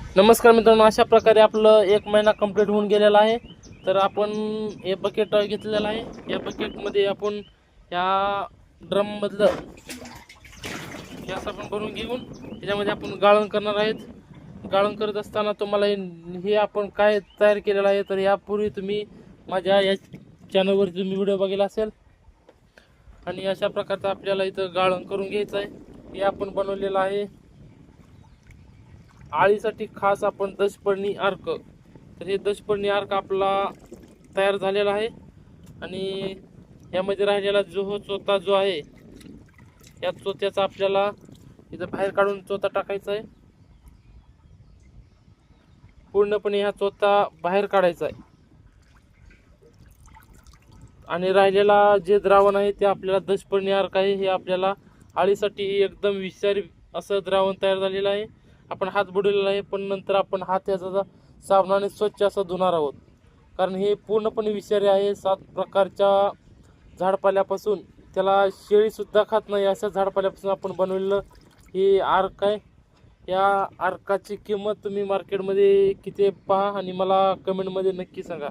नमस्कार मित्रांनो अशा प्रकारे आपलं एक महिना कंप्लीट होऊन गेलेला आहे. तर आपण हे बकेट घेतलेलं आहे. या बकेटमध्ये आपण या ड्रममधलं गॅस आपण भरून घेऊन त्याच्यामध्ये आपण गाळण करणार आहेत. गाळण करत असताना तुम्हाला हे आपण काय तयार केलेलं आहे तर यापूर्वी तुम्ही माझ्या या चॅनलवरती तुम्ही व्हिडिओ बघितला असेल. आणि अशा प्रकारचं आपल्याला इथं गाळण करून घ्यायचं आहे. हे आपण बनवलेलं आहे. आळीसाठी खास आपण दशपर्णी अर्क तर हे दशपर्णी अर्क आपला तयार झालेला आहे. आणि यामध्ये राहिलेला जो हो चोथा जो आहे या चोथ्याचा आपल्याला इथं बाहेर काढून चोथा टाकायचा आहे. पूर्णपणे हा चोथा बाहेर काढायचा आहे. आणि राहिलेला जे द्रावण आहे ते आपल्याला दशपर्णी अर्क आहे. हे आपल्याला आळीसाठी एकदम विषारी असं द्रावण तयार झालेलं आहे. आपण हात बुडवलेला आहे पण नंतर आपण हात याचा साबणाने स्वच्छ असं धुणार आहोत. कारण हे पूर्णपणे विषारी आहे सात प्रकारच्या झाडपाल्यापासून. त्याला शेळीसुद्धा खात नाही अशा झाडपाल्यापासून आपण बनवलेलं हे आर्क आहे. या आर्काची किंमत तुम्ही मार्केटमध्ये किती पहा आणि मला कमेंटमध्ये नक्की सांगा.